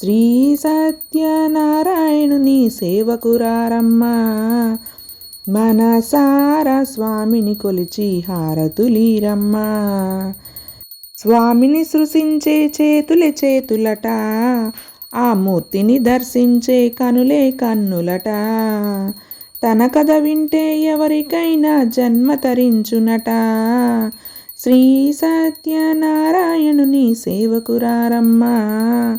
శ్రీ సత్యనారాయణుని సేవకురారమ్మా. మనసార స్వామిని కొలిచి హారతులీరమ్మా. స్వామిని సృశించే చేతులే చేతులట ఆ మూర్తిని దర్శించే కనులే కన్నులట. తన కథ వింటే ఎవరికైనా జన్మ తరించునట. శ్రీ సత్యనారాయణుని సేవకురారమ్మా.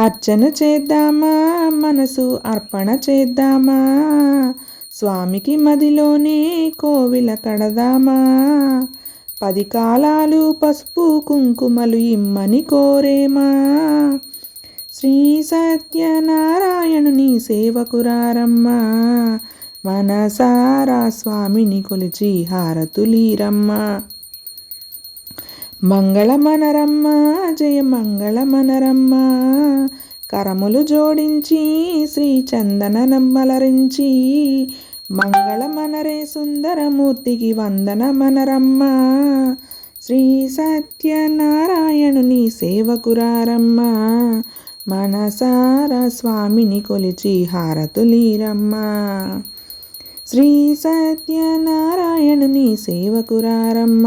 అర్చన చేద్దామా? మనసు అర్పణ చేద్దామా? స్వామికి మదిలోనే కోవిల కడదామా? పది కాలాలు పసుపు కుంకుమలు ఇమ్మని కోరేమా? శ్రీ సత్యనారాయణుని సేవకురారమ్మా. మనసారా స్వామిని కొలిచి హారతులీరమ్మా. మంగళమనరమ్మ జయ మంగళమనరమ్మ. కరములు జోడించి శ్రీ చందనమలరించి మంగళమనరే సుందరమూర్తికి వందన మనరమ్మ శ్రీ సత్యనారాయణుని సేవకురారమ్మ. మనసార స్వామిని కొలిచి హారతులీరమ్మ. శ్రీ సత్యనారాయణుని సేవకురారమ్మ.